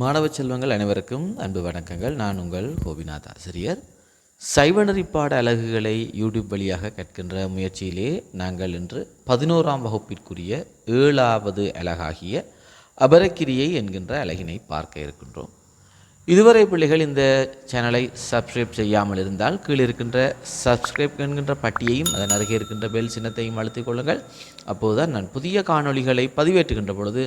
மாணவ செல்வங்கள் அனைவருக்கும் அன்பு வணக்கங்கள். நான் உங்கள் கோபிநாத் ஆசிரியர். சைவநெறி பாட அலகுகளை யூடியூப் வழியாக கற்கின்ற முயற்சியிலே நாங்கள் இன்று பதினோராம் வகுப்பிற்குரிய ஏழாவது அலகாகிய அபரக்கிரியை என்கின்ற அலகினை பார்க்க இருக்கின்றோம். இதுவரை பிள்ளைகள் இந்த சேனலை சப்ஸ்கிரைப் செய்யாமல் இருந்தால் கீழே இருக்கின்ற சப்ஸ்கிரைப் என்கின்ற பட்டியையும் அதன் அருகே இருக்கின்ற பெல் சின்னத்தையும் அழுத்திக் கொள்ளுங்கள். அப்போதுதான் நான் புதிய காணொளிகளை பதிவேற்றுகின்ற பொழுது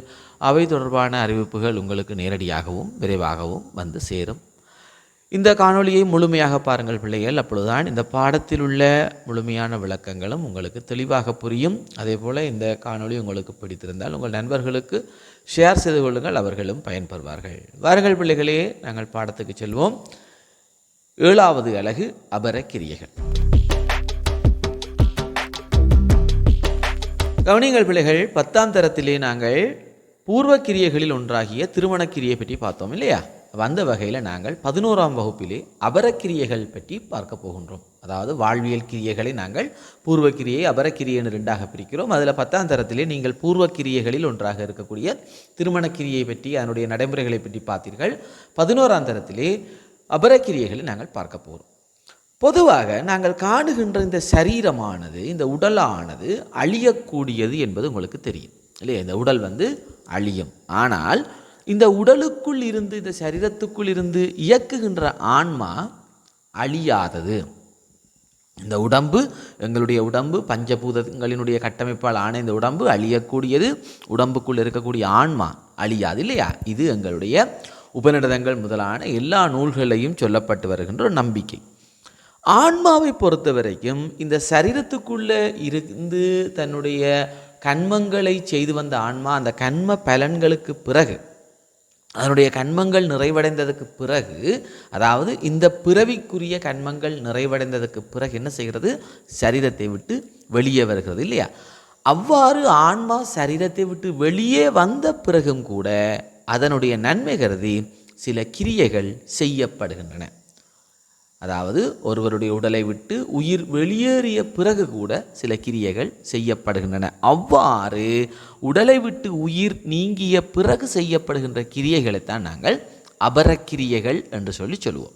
அவை தொடர்பான அறிவிப்புகள் உங்களுக்கு நேரடியாகவும் விரைவாகவும் வந்து சேரும். இந்த காணொளியை முழுமையாக பாருங்கள் பிள்ளைகள். அப்பொழுதுதான் இந்த பாடத்தில் உள்ள முழுமையான விளக்கங்களும் உங்களுக்கு தெளிவாக புரியும். அதே போல் இந்த காணொளி உங்களுக்கு பிடித்திருந்தால் உங்கள் நண்பர்களுக்கு ஷேர் செய்து கொள்ளுங்கள் அவர்களும் பயன்பெறுவார்கள். வாருங்கள் பிள்ளைகளே நாங்கள் பாடத்துக்கு செல்வோம். ஏழாவது அலகு அபர கிரியைகள் கவனிங்கள் பிள்ளைகள் பத்தாம் தரத்திலே நாங்கள் பூர்வ கிரியைகளில் ஒன்றாகிய திருமண கிரியை பற்றி பார்த்தோம் இல்லையா? வந்த அந்த வகையில் நாங்கள் பதினோராம் வகுப்பிலே அபரக்கிரியைகள் பற்றி பார்க்க போகின்றோம். அதாவது வாழ்வியல் கிரியைகளை நாங்கள் பூர்வ கிரியை அபரக்கிரியைன்னு ரெண்டாக பிரிக்கிறோம். அதில் பத்தாம் தரத்திலே நீங்கள் பூர்வ கிரியைகளில் ஒன்றாக இருக்கக்கூடிய திருமணக் கிரியை பற்றி அதனுடைய நடைமுறைகளை பற்றி பார்த்தீர்கள். பதினோராம் தரத்திலே அபரக்கிரியைகளை நாங்கள் பார்க்க போகிறோம் பொதுவாக நாங்கள் காணுகின்ற இந்த சரீரமானது இந்த உடலானது அழியக்கூடியது என்பது உங்களுக்கு தெரியும். இல்லையா? இந்த உடல் வந்து அழியும். ஆனால் இந்த உடலுக்குள் இருந்து இந்த சரீரத்துக்குள் இருந்து இயக்குகின்ற ஆன்மா அழியாதது. இந்த உடம்பு எங்களுடைய உடம்பு பஞ்சபூதங்களினுடைய கட்டமைப்பால் ஆன இந்த உடம்பு அழியக்கூடியது உடம்புக்குள் இருக்கக்கூடிய ஆன்மா அழியாது இல்லையா? இது எங்களுடைய உபநிடதங்கள் முதலான எல்லா நூல்களையும் சொல்லப்பட்டு வருகின்ற ஒரு நம்பிக்கை. ஆன்மாவை பொறுத்த வரைக்கும் இந்த சரீரத்துக்குள்ளே இருந்து தன்னுடைய கண்மங்களை செய்து வந்த ஆன்மா அந்த கண்ம பலன்களுக்கு பிறகு அதனுடைய கண்மங்கள் நிறைவடைந்ததுக்கு பிறகு அதாவது இந்த பிறவிக்குரிய கண்மங்கள் நிறைவடைந்ததுக்கு பிறகு என்ன செய்கிறது? சரீரத்தை விட்டு வெளியே வருகிறது இல்லையா? அவ்வாறு ஆன்மா சரீரத்தை விட்டு வெளியே வந்த பிறகும் கூட அதனுடைய நன்மை கருதி சில கிரியைகள் செய்யப்படுகின்றன. அதாவது ஒருவருடைய உடலை விட்டு உயிர் வெளியேறிய பிறகு கூட சில கிரியைகள் செய்யப்படுகின்றன. அவ்வாறு உடலை விட்டு உயிர் நீங்கிய பிறகு செய்யப்படுகின்ற கிரியைகளைத்தான் நாங்கள் அபரக்கிரியைகள் என்று சொல்லி சொல்லுவோம்.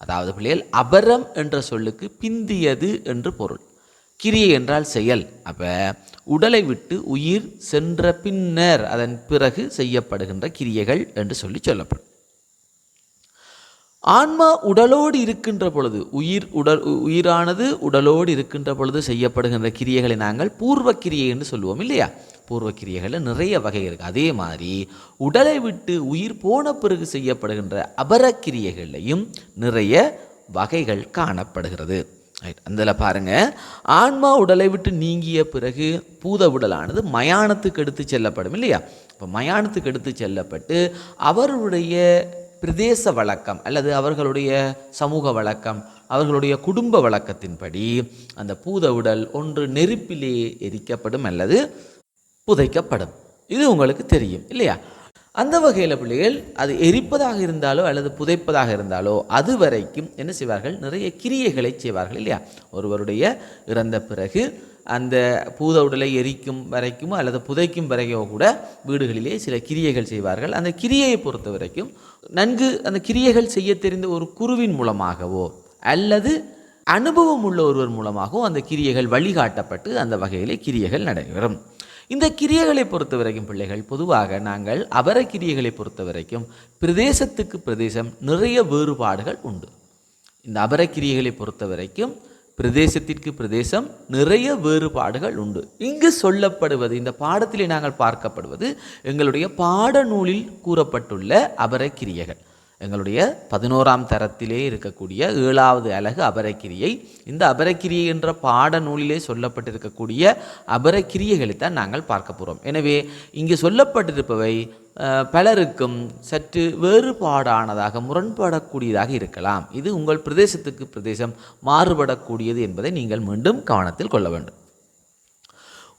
அதாவது பிள்ளைகள் அபரம் என்ற சொல்லுக்கு பிந்தியது என்று பொருள். கிரியை என்றால் செயல். அப்போ உடலை விட்டு உயிர் சென்ற பின்னர் அதன் பிறகு செய்யப்படுகின்ற கிரியைகள் என்று சொல்லி சொல்லப்படும். ஆன்மா உடலோடு இருக்கின்ற பொழுது உயிர் உடல் உயிரானது உடலோடு இருக்கின்ற பொழுது செய்யப்படுகின்ற கிரியைகளை நாங்கள் பூர்வ கிரியை என்று சொல்லுவோம் இல்லையா? பூர்வ கிரியைகளில் நிறைய வகை இருக்குது அதே மாதிரி உடலை விட்டு உயிர் போன பிறகு செய்யப்படுகின்ற அபரக்கிரியைகளையும் நிறைய வகைகள் காணப்படுகிறது. அதில் பாருங்கள் ஆன்மா உடலை விட்டு நீங்கிய பிறகு பூத உடலானது மயானத்துக்கு எடுத்து செல்லப்படும் இல்லையா? இப்போ மயானத்துக்கு எடுத்து செல்லப்பட்டு அவருடைய பிரதேச வழக்கம் அல்லது அவர்களுடைய சமூக வழக்கம் அவர்களுடைய குடும்ப வழக்கத்தின்படி அந்த பூத உடல் ஒன்று நெருப்பிலே எரிக்கப்படும் அல்லது புதைக்கப்படும். இது உங்களுக்கு தெரியும் இல்லையா? அந்த வகையில் பிள்ளைகள் அது எரிப்பதாக இருந்தாலோ அல்லது புதைப்பதாக இருந்தாலோ அது வரைக்கும் என்ன செய்வார்கள்? நிறைய கிரியைகளை செய்வார்கள் இல்லையா? ஒருவருடைய இறந்த பிறகு அந்த பூத உடலை எரிக்கும் வரைக்கும் அல்லது புதைக்கும் வரைக்கும் கூட வீடுகளிலே சில கிரியைகள் செய்வார்கள். அந்த கிரியையை பொறுத்த வரைக்கும் நன்கு அந்த கிரியைகள் செய்ய தெரிந்த ஒரு குருவின் மூலமாகவோ அல்லது அனுபவம் உள்ள ஒருவர் மூலமாகவோ அந்த கிரியைகள் வழிகாட்டப்பட்டு அந்த வகையிலே கிரியைகள் நடைபெறும். இந்த கிரியைகளை பொறுத்த வரைக்கும் பிள்ளைகள் பொதுவாக நாங்கள் அபர கிரியைகளை பொறுத்த வரைக்கும் பிரதேசத்துக்கு பிரதேசம் நிறைய வேறுபாடுகள் உண்டு. இந்த அபர கிரியைகளை பொறுத்த வரைக்கும் பிரதேசத்திற்கு பிரதேசம் நிறைய வேறுபாடுகள் உண்டு. இங்கு சொல்லப்படுவது இந்த பாடத்திலே நாங்கள் பார்க்கப்படுவது எங்களுடைய பாடநூலில் கூறப்பட்டுள்ள அபர கிரியைகள் எங்களுடைய பதினோராம் தரத்திலே இருக்கக்கூடிய ஏழாவது அலகு அபரக்கிரியை. இந்த அபரக்கிரியை என்ற பாட நூலிலே சொல்லப்பட்டிருக்கக்கூடிய அபரக்கிரியைகளைத்தான் நாங்கள் பார்க்க போகிறோம் எனவே இங்கு சொல்லப்பட்டிருப்பவை பலருக்கும் சற்று வேறுபாடானதாக முரண்படக்கூடியதாக இருக்கலாம். இது உங்கள் பிரதேசத்துக்கு பிரதேசம் மாறுபடக்கூடியது என்பதை நீங்கள் மீண்டும் கவனத்தில் கொள்ள வேண்டும்.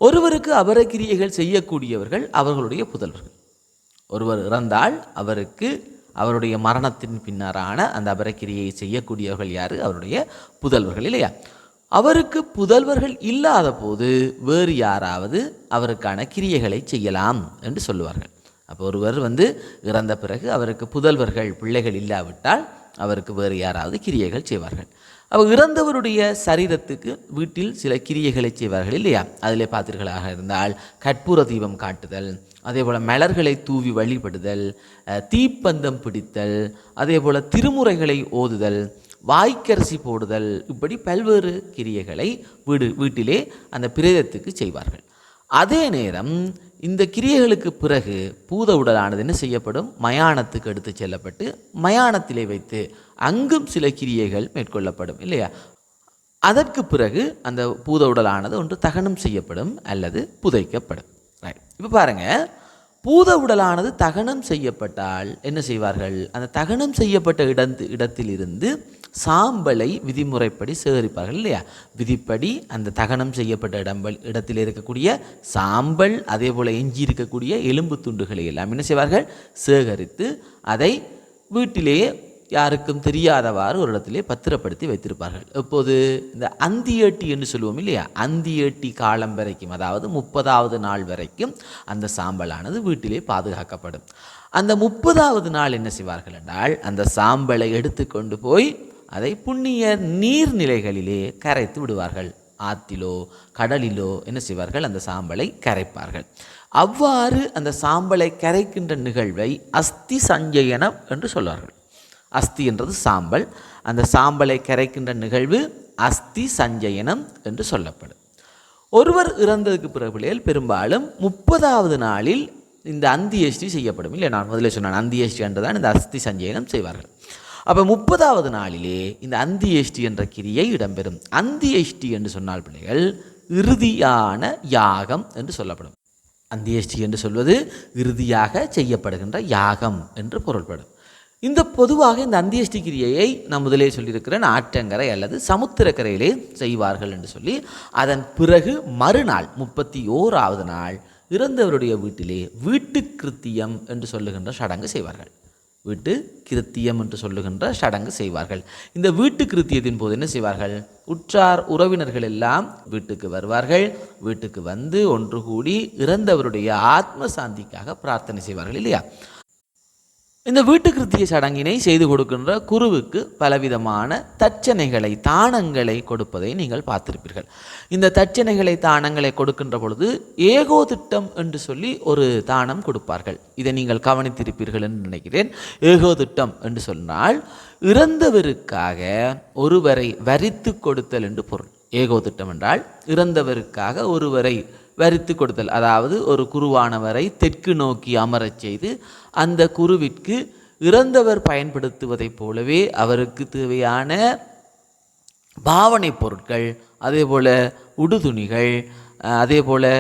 ஒருவருக்கு அபரக்கிரியைகள் செய்யக்கூடியவர்கள் அவர்களுடைய புதல்வர்கள். ஒருவர் இறந்தால் அவருக்கு அவருடைய மரணத்தின் பின்னரான அந்த அபரக்கிரியை செய்யக்கூடியவர்கள் யார்? அவருடைய புதல்வர்கள் இல்லையா? அவருக்கு புதல்வர்கள் இல்லாத போது வேறு யாராவது அவருக்கான கிரியைகளை செய்யலாம் என்று சொல்லுவார்கள். அப்போ ஒருவர் வந்து இறந்த பிறகு அவருக்கு புதல்வர்கள் பிள்ளைகள் இல்லாவிட்டால் அவருக்கு வேறு யாராவது கிரியைகள் செய்வார்கள். அப்போ இறந்தவருடைய சரீரத்துக்கு வீட்டில் சில கிரியைகளை செய்வார்கள் இல்லையா? அதிலே பார்த்தீர்களாக இருந்தால் கற்பூர தீபம் காட்டுதல் அதே போல் மலர்களை தூவி வழிபடுதல் தீப்பந்தம் பிடித்தல் அதே போல் திருமுறைகளை ஓதுதல் வாய்க்கரிசி போடுதல் இப்படி பல்வேறு கிரியைகளை வீடு வீட்டிலே அந்த பிரேதத்துக்கு செய்வார்கள். அதே நேரம் இந்த கிரியைகளுக்கு பிறகு பூத உடலானது என்ன செய்யப்படும்? மயானத்துக்கு எடுத்து செல்லப்பட்டு மயானத்திலே வைத்து அங்கும் சில கிரியைகள் மேற்கொள்ளப்படும் இல்லையா? அதற்கு பிறகு அந்த பூத உடலானது ஒன்று தகனம் செய்யப்படும் அல்லது புதைக்கப்படும். ரைட் இப்போ பாருங்கள் பூத உடலானது தகனம் செய்யப்பட்டால் என்ன செய்வார்கள்? அந்த தகனம் செய்யப்பட்ட இடத்து இடத்திலிருந்து சாம்பலை விதிமுறைப்படி சேகரிப்பார்கள் இல்லையா? விதிப்படி அந்த தகனம் செய்யப்பட்ட இடம்பல் இடத்தில் இருக்கக்கூடிய சாம்பல் அதே போல் எஞ்சி இருக்கக்கூடிய எலும்பு துண்டுகளை எல்லாம் என்ன செய்வார்கள்? சேகரித்து அதை வீட்டிலேயே யாருக்கும் தெரியாதவாறு ஒரு இடத்திலே பத்திரப்படுத்தி வைத்திருப்பார்கள். இப்போது இந்த அந்தியேட்டி என்று சொல்லுவோம் இல்லையா? அந்தியேட்டி காலம் வரைக்கும் அதாவது முப்பதாவது நாள் வரைக்கும் அந்த சாம்பலானது வீட்டிலே பாதுகாக்கப்படும். அந்த முப்பதாவது நாள் என்ன செய்வார்கள் என்றால் அந்த சாம்பலை எடுத்துக்கொண்டு போய் அதை புண்ணிய நீர்நிலைகளிலே கரைத்து விடுவார்கள். ஆற்றிலோ கடலிலோ என்ன செய்வார்கள்? அந்த சாம்பலை கரைப்பார்கள். அவ்வாறு அந்த சாம்பலை கரைக்கின்ற நிகழ்வை அஸ்தி சஞ்சயனம் என்று சொல்வார்கள். அஸ்தி என்றது சாம்பல். அந்த சாம்பலை கரைக்கின்ற நிகழ்வு அஸ்தி சஞ்சயனம் என்று சொல்லப்படும். ஒருவர் இறந்ததுக்கு பிறகு பெரும்பாலும் முப்பதாவது நாளில் இந்த அந்தியஷ்டி செய்யப்படும். இல்லை நான் முதலே சொன்னேன் அந்தியஷ்டி என்று தான் இந்த அஸ்தி சஞ்சயனம் செய்வார்கள். அப்போ முப்பதாவது நாளிலே இந்த அந்தியேஷ்டி என்ற கிரியை இடம்பெறும். அந்தியஷ்டி என்று சொன்னால் பிள்ளைகள் இறுதியான யாகம் என்று சொல்லப்படும். அந்தியேஷ்டி என்று சொல்வது இறுதியாக செய்யப்படுகின்ற யாகம் என்று பொருள்படும். இந்த பொதுவாக இந்த அந்தியஷ்டி கிரியையை நான் முதலே சொல்லியிருக்கிறேன். ஆற்றங்கரை அல்லது சமுத்திரக்கரையிலே செய்வார்கள் என்று சொல்லி அதன் பிறகு மறுநாள் முப்பத்தி ஓராவது நாள் இறந்தவருடைய வீட்டிலே வீட்டு கிருத்தியம் என்று சொல்லுகின்ற சடங்கு செய்வார்கள். வீட்டு கிருத்தியம் என்று சொல்லுகின்ற சடங்கு செய்வார்கள். இந்த வீட்டு கிருத்தியத்தின் போது என்ன செய்வார்கள்? உற்றார் உறவினர்கள் எல்லாம் வீட்டுக்கு வருவார்கள். வீட்டுக்கு வந்து ஒன்று கூடி இறந்தவருடைய ஆத்ம சாந்திக்காக பிரார்த்தனை செய்வார்கள் இல்லையா? இந்த வீட்டு கிருத்திய சடங்கினை செய்து கொடுக்கின்ற குருவுக்கு பலவிதமான தச்சனைகளை தானங்களை கொடுப்பதை நீங்கள் பார்த்திருப்பீர்கள். இந்த தச்சனைகளை தானங்களை கொடுக்கின்ற பொழுது ஏகோ திட்டம் என்று சொல்லி ஒரு தானம் கொடுப்பார்கள். இதை நீங்கள் கவனித்திருப்பீர்கள் என்று நினைக்கிறேன். ஏகோ திட்டம் என்று சொன்னால் இறந்தவருக்காக ஒருவரை வரித்து கொடுத்தல் என்று பொருள். ஏகோ திட்டம் என்றால் இறந்தவருக்காக ஒருவரை வரித்து கொடுத்தல். அதாவது ஒரு குருவானவரை தெற்கு நோக்கி அமரச் செய்து அந்த குருவிற்கு இறந்தவர் பயன்படுத்துவதைப் போலவே அவருக்கு தேவையான பாவனை பொருட்கள் அதே போல் உடுதுணிகள் அதே போல்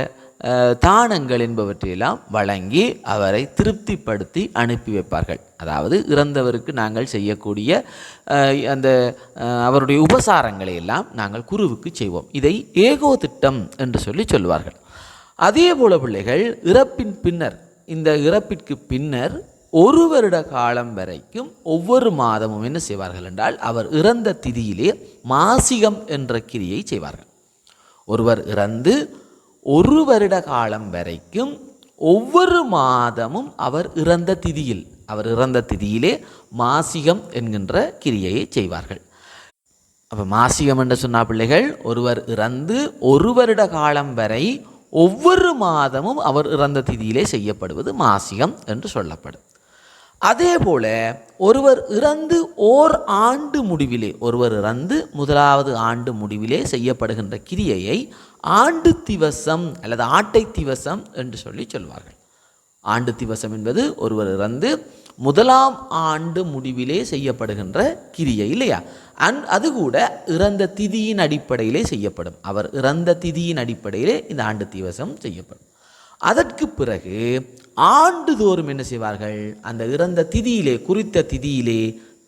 தானங்கள் என்பவற்றையெல்லாம் வழங்கி அவரை திருப்திப்படுத்தி அனுப்பி வைப்பார்கள். அதாவது இறந்தவருக்கு நாங்கள் செய்யக்கூடிய அந்த அவருடைய உபசாரங்களை எல்லாம் நாங்கள் குருவுக்கு செய்வோம். இதை ஏகோ திட்டம் என்று சொல்லி சொல்வார்கள். அதே போல பிள்ளைகள் இறப்பின் பின்னர் இந்த இறப்பிற்கு பின்னர் ஒரு வருட காலம் வரைக்கும் ஒவ்வொரு மாதமும் என்ன செய்வார்கள் என்றால் அவர் இறந்த திதியிலே மாசிகம் என்ற கிரியை செய்வார்கள். ஒருவர் இறந்து ஒரு வருட காலம் வரைக்கும் ஒவ்வொரு மாதமும் அவர் இறந்த திதியில் அவர் இறந்த திதியிலே மாசிகம் என்கின்ற கிரியையை செய்வார்கள். அப்போ மாசிகம் என்று சொன்னா பிள்ளைகள் ஒருவர் இறந்து ஒரு வருட காலம் வரை ஒவ்வொரு மாதமும் அவர் இறந்த திதியிலே செய்யப்படுவது மாசிகம் என்று சொல்லப்படும். அதே போல ஒருவர் இறந்து ஓர் ஆண்டு முடிவிலே ஒருவர் இறந்து முதலாவது ஆண்டு முடிவிலே செய்யப்படுகின்ற கிரியையை ஆண்டு திவசம் அல்லது ஆட்டை திவசம் என்று சொல்லி சொல்வார்கள். ஆண்டு திவசம் என்பது ஒருவர் இறந்து முதலாம் ஆண்டு முடிவிலே செய்யப்படுகின்ற கிரியை இல்லையா? அந் அது கூட இறந்த திதியின் அடிப்படையிலே செய்யப்படும். அவர் இறந்த திதியின் அடிப்படையிலே இந்த ஆண்டு திவசம் செய்யப்படும். அதற்கு பிறகு ஆண்டுதோறும் என்ன செய்வார்கள்? அந்த இறந்த திதியிலே குறித்த திதியிலே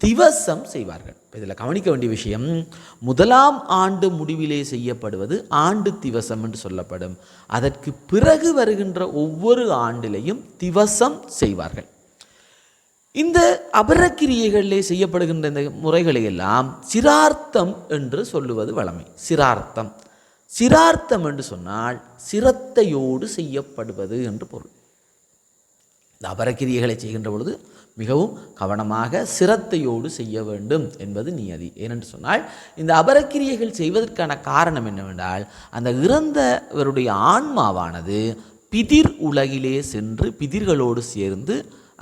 திவசம் செய்வார்கள். இதில் கவனிக்க வேண்டிய விஷயம் முதலாம் ஆண்டு முடிவிலே செய்யப்படுவது ஆண்டு திவசம் என்று சொல்லப்படும். அதற்கு பிறகு வருகின்ற ஒவ்வொரு ஆண்டிலையும் திவசம் செய்வார்கள். இந்த அபரக்கிரியைகளிலே செய்யப்படுகின்ற இந்த முறைகளை எல்லாம் சிரார்த்தம் என்று சொல்லுவது வழமை. சிரார்த்தம். சிரார்த்தம் என்று சொன்னால் சிரத்தையோடு செய்யப்படுவது என்று பொருள். இந்த அபரக்கிரியைகளை செய்கின்ற பொழுது மிகவும் கவனமாக சிரத்தையோடு செய்ய வேண்டும் என்பது நியதி. ஏனென்று சொன்னால் இந்த அபரக்கிரியைகள் செய்வதற்கான காரணம் என்னவென்றால் அந்த இறந்தவருடைய ஆன்மாவானது பிதிர் உலகிலே சென்று பிதிர்களோடு சேர்ந்து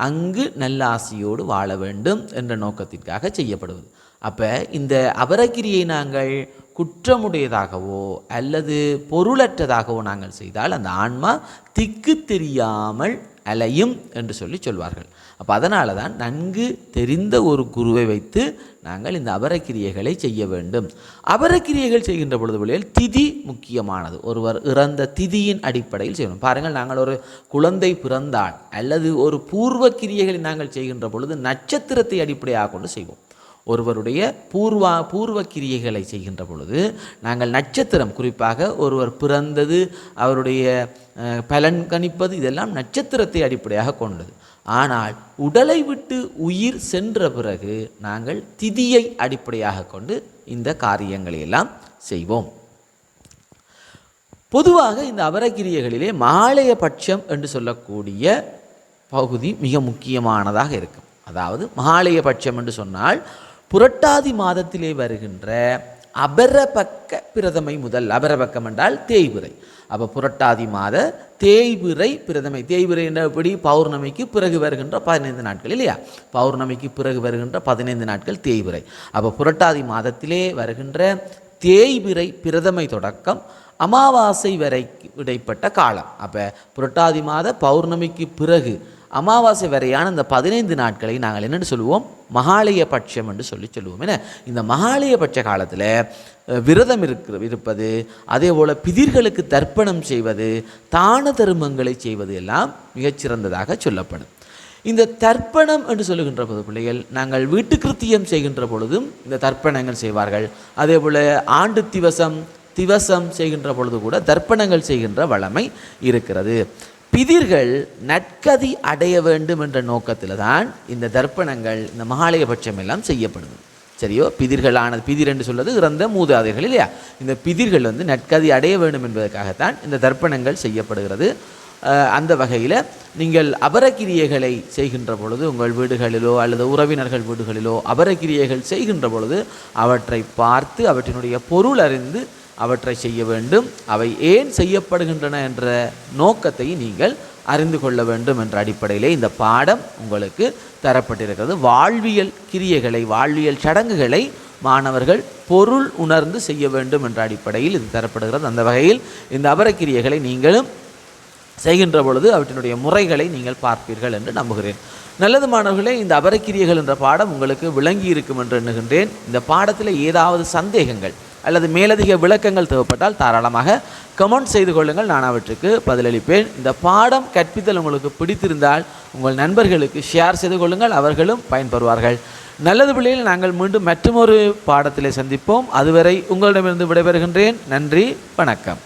அங்கு நல்லாசியோடு வாழ வேண்டும் என்ற நோக்கத்திற்காக செய்யப்படுவது. அப்போ இந்த அபரக்கிரியை நாங்கள் குற்றமுடையதாகவோ அல்லது பொருளற்றதாகவோ நாங்கள் செய்தால் அந்த ஆன்மா திக்கு தெரியாமல் அலையும் என்று சொல்லி சொல்வார்கள். அப்போ அதனால தான் நன்கு தெரிந்த ஒரு குருவை வைத்து நாங்கள் இந்த அபரக்கிரியைகளை செய்ய வேண்டும். அபரக்கிரியைகள் செய்கின்ற பொழுது வழியில் திதி முக்கியமானது. ஒருவர் இறந்த திதியின் அடிப்படையில் செய்யணும். பாருங்கள் நாங்கள் ஒரு குழந்தை பிறந்தால் அல்லது ஒரு பூர்வ கிரியைகளை நாங்கள் செய்கின்ற பொழுது நட்சத்திரத்தை அடிப்படையாக கொண்டு செய்வோம். ஒருவருடைய பூர்வா பூர்வ கிரியைகளை செய்கின்ற பொழுது நாங்கள் நட்சத்திரம் குறிப்பாக ஒருவர் பிறந்தது அவருடைய பலன் கணிப்பது இதெல்லாம் நட்சத்திரத்தை அடிப்படையாக கொண்டது. ஆனால் உடலை விட்டு உயிர் சென்ற பிறகு நாங்கள் திதியை அடிப்படையாக கொண்டு இந்த காரியங்களை எல்லாம் செய்வோம். பொதுவாக இந்த அவரகிரியைகளிலே மாலைய பட்சம் என்று சொல்லக்கூடிய பகுதி மிக முக்கியமானதாக இருக்கும். அதாவது மகாலய பட்சம் என்று சொன்னால் புரட்டாதி மாதத்திலே வருகின்ற அபரபக்க பிரதமை முதல் அபரபக்கம் என்றால் தேய்பிறை. அப்போ புரட்டாதி மாத தேய்பிறை பிரதமை. தேய்பிறை என்றபடி பௌர்ணமிக்கு பிறகு வருகின்ற பதினைந்து நாட்கள் இல்லையா? பௌர்ணமிக்கு பிறகு வருகின்ற பதினைந்து நாட்கள் தேய்பிறை. அப்போ புரட்டாதி மாதத்திலே வருகின்ற தேய்பிறை பிரதமை தொடக்கம் அமாவாசை வரை இடைப்பட்ட காலம். அப்போ புரட்டாதி மாத பௌர்ணமிக்கு பிறகு அமாவாசை வரையான இந்த பதினைந்து நாட்களை நாங்கள் என்னென்னு சொல்லுவோம்? மகாலய பட்சம் என்று சொல்லி சொல்லுவோம். என்ன? இந்த மகாலய பட்ச காலத்தில் விரதம் இருக்கிற இருப்பது அதே போல் பிதிர்களுக்கு தர்ப்பணம் செய்வது தான தருமங்களை செய்வது எல்லாம் மிகச்சிறந்ததாக சொல்லப்படும். இந்த தர்ப்பணம் என்று சொல்லுகின்ற பொது பிள்ளைகள் நாங்கள் வீட்டு கிருத்தியம் செய்கின்ற பொழுதும் இந்த தர்ப்பணங்கள் செய்வார்கள். அதே போல் ஆண்டு திவசம் திவசம் செய்கின்ற பொழுது கூட தர்ப்பணங்கள் செய்கின்ற வளமை இருக்கிறது. பிதிர்கள் நற்கதி அடைய வேண்டும் என்ற நோக்கத்தில் தான் இந்த தர்ப்பணங்கள் இந்த மகாலயபட்சம் எல்லாம் செய்யப்படுது. சரியோ? பிதிர்களானது பிதிர் என்று சொல்வது இறந்த மூதாதைகள் இல்லையா? இந்த பிதிர்கள் வந்து நற்கதி அடைய வேண்டும் என்பதற்காகத்தான் இந்த தர்ப்பணங்கள் செய்யப்படுகிறது. அந்த வகையில் நீங்கள் அபரக்கிரியைகளை செய்கின்ற பொழுது உங்கள் வீடுகளிலோ அல்லது உறவினர்கள் வீடுகளிலோ அபரக்கிரியைகள் செய்கின்ற பொழுது அவற்றை பார்த்து அவற்றினுடைய பொருள் அறிந்து அவற்றை செய்ய வேண்டும். அவை ஏன் செய்யப்படுகின்றன என்ற நோக்கத்தை நீங்கள் அறிந்து கொள்ள வேண்டும் என்ற அடிப்படையிலே இந்த பாடம் உங்களுக்கு தரப்பட்டிருக்கிறது. வாழ்வியல் கிரியைகளை வாழ்வியல் சடங்குகளை மாணவர்கள் பொருள் உணர்ந்து செய்ய வேண்டும் என்ற அடிப்படையில் இது தரப்படுகிறது. அந்த வகையில் இந்த அபரக்கிரியைகளை நீங்களும் செய்கின்ற பொழுது அவற்றினுடைய முறைகளை நீங்கள் பார்ப்பீர்கள் என்று நம்புகிறேன். நல்லது மாணவர்களே இந்த அபரக்கிரியைகள் என்ற பாடம் உங்களுக்கு விளங்கி இருக்கும் என்று எண்ணுகின்றேன். இந்த பாடத்தில் ஏதாவது சந்தேகங்கள் அல்லது மேலதிக விளக்கங்கள் தேவைப்பட்டால் தாராளமாக கமெண்ட் செய்து கொள்ளுங்கள். நான் அவற்றுக்கு பதிலளிப்பேன். இந்த பாடம் கற்பித்தல் உங்களுக்கு பிடித்திருந்தால் உங்கள் நண்பர்களுக்கு ஷேர் செய்து கொள்ளுங்கள். அவர்களும் பயன்பெறுவார்கள். நல்லது பிள்ளையில் நாங்கள் மீண்டும் மற்றொரு பாடத்திலே சந்திப்போம். அதுவரை உங்களிடமிருந்து விடைபெறுகின்றேன். நன்றி வணக்கம்.